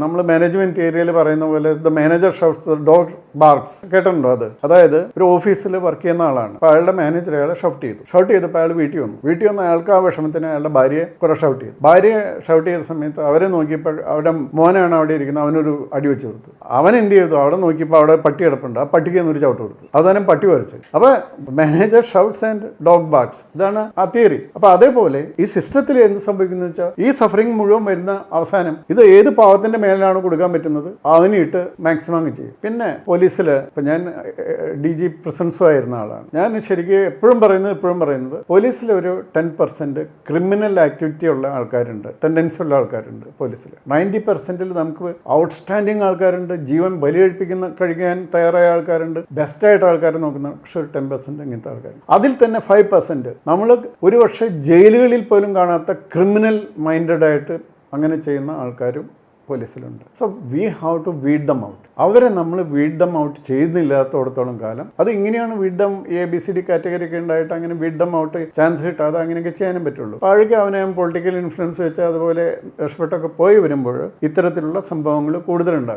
നമ്മൾ മാനേജ്മെന്റ് ഏരിയയിൽ പറയുന്ന പോലെ the manager shouts dog barks കേട്ടിട്ടുണ്ടോ അത്? അതായത് ഒരു ഓഫീസിൽ വർക്ക് ചെയ്യുന്ന ആളാണ്. അപ്പോൾ അയാളുടെ മാനേജർ അയാളെ ഷൗട്ട് ചെയ്തു. ഷൗട്ട് ചെയ്തപ്പോൾ അയാൾ വീട്ടിൽ വന്നു. വീട്ടിൽ വന്ന അയാൾക്ക് ആ വിഷമത്തിന് അയാളുടെ ഭാര്യയെ കുറെ ഷൗട്ട് ചെയ്തു. ഭാര്യയെ ഷൗട്ട് ചെയ്ത സമയത്ത് അവരെ നോക്കിയപ്പോൾ അവിടെ മോനാണ് അവിടെ ഇരിക്കുന്നത്. അവനൊരു അടി വെച്ച് കൊടുത്തു. അവൻ എന്ത് ചെയ്തു? അവിടെ നോക്കിയപ്പോൾ അവിടെ പട്ടി കിടപ്പുണ്ട്. ആ പട്ടിക്ക് ഒരു ചവിട്ട് കൊടുത്തു. അവസാനം പട്ടി വരച്ചു. അപ്പോൾ manager shouts and dog barks ഇതാണ് ആ തിയറി അപ്പോൾ അതേപോലെ ഈ സിസ്റ്റത്തിൽ എന്ത് സംഭവിക്കുന്നു വെച്ചാൽ ഈ സഫറിങ് മുഴുവൻ വരുന്ന അവസാനം ഇത് ഏത് പാവത്തിന്റെ മേലാണ് കൊടുക്കാൻ പറ്റുന്നത്. അവനിട്ട് മാക്സിമം അങ്ങ് ചെയ്യും. പിന്നെ പോലീസിൽ ഇപ്പം ഞാൻ ഡി ജി പ്രസൻസും ആയിരുന്ന ആളാണ്. ഞാൻ ശരിക്കും എപ്പോഴും പറയുന്നത് എപ്പോഴും പറയുന്നത് പോലീസിൽ ഒരു ടെൻ പെർസെന്റ് ക്രിമിനൽ ആക്ടിവിറ്റി ഉള്ള ആൾക്കാരുണ്ട്. ടെൻഡൻസി ഉള്ള ആൾക്കാരുണ്ട് പോലീസിൽ നയന്റി പെർസെന്റിൽ നമുക്ക് ഔട്ട്സ്റ്റാൻഡിങ് ആൾക്കാരുണ്ട്. ജീവൻ ബലിയഴിപ്പിക്കുന്ന കഴിക്കാൻ തയ്യാറായ ആൾക്കാരുണ്ട്. ബെസ്റ്റായിട്ട് ആൾക്കാരെ നോക്കുന്ന പക്ഷേ ഒരു ടെൻ പെർസെന്റ് ഇങ്ങനത്തെ ആൾക്കാരുണ്ട്. അതിൽ തന്നെ ഫൈവ് പെർസെന്റ് നമ്മൾ ഒരു പക്ഷേ ജയിലുകളിൽ പോലും കാണാത്ത ക്രിമിനൽ മൈൻഡഡ് ആയിട്ട് അങ്ങനെ ചെയ്യുന്ന ആൾക്കാരും പോലീസിലുണ്ട്. So we have to weed them out അവരെ നമ്മൾ വീഡ് ദം ഔട്ട് ചെയ്യുന്നില്ലാത്തടത്തോളം കാലം അത് ഇങ്ങനെയാണ് weed them A B C D category ഒക്കെ ഉണ്ടായിട്ട് അങ്ങനെ വീഡ് ദം ഔട്ട് ചാൻസ് കിട്ടാതെ അങ്ങനെയൊക്കെ ചെയ്യാനും പറ്റുള്ളൂ. അപ്പോഴേക്കും അവനെ പൊളിറ്റിക്കൽ ഇൻഫ്ലുവൻസ് വെച്ച് അതുപോലെ രക്ഷപ്പെട്ടൊക്കെ പോയി വരുമ്പോൾ ഇത്തരത്തിലുള്ള സംഭവങ്ങൾ കൂടുതലുണ്ടാകും.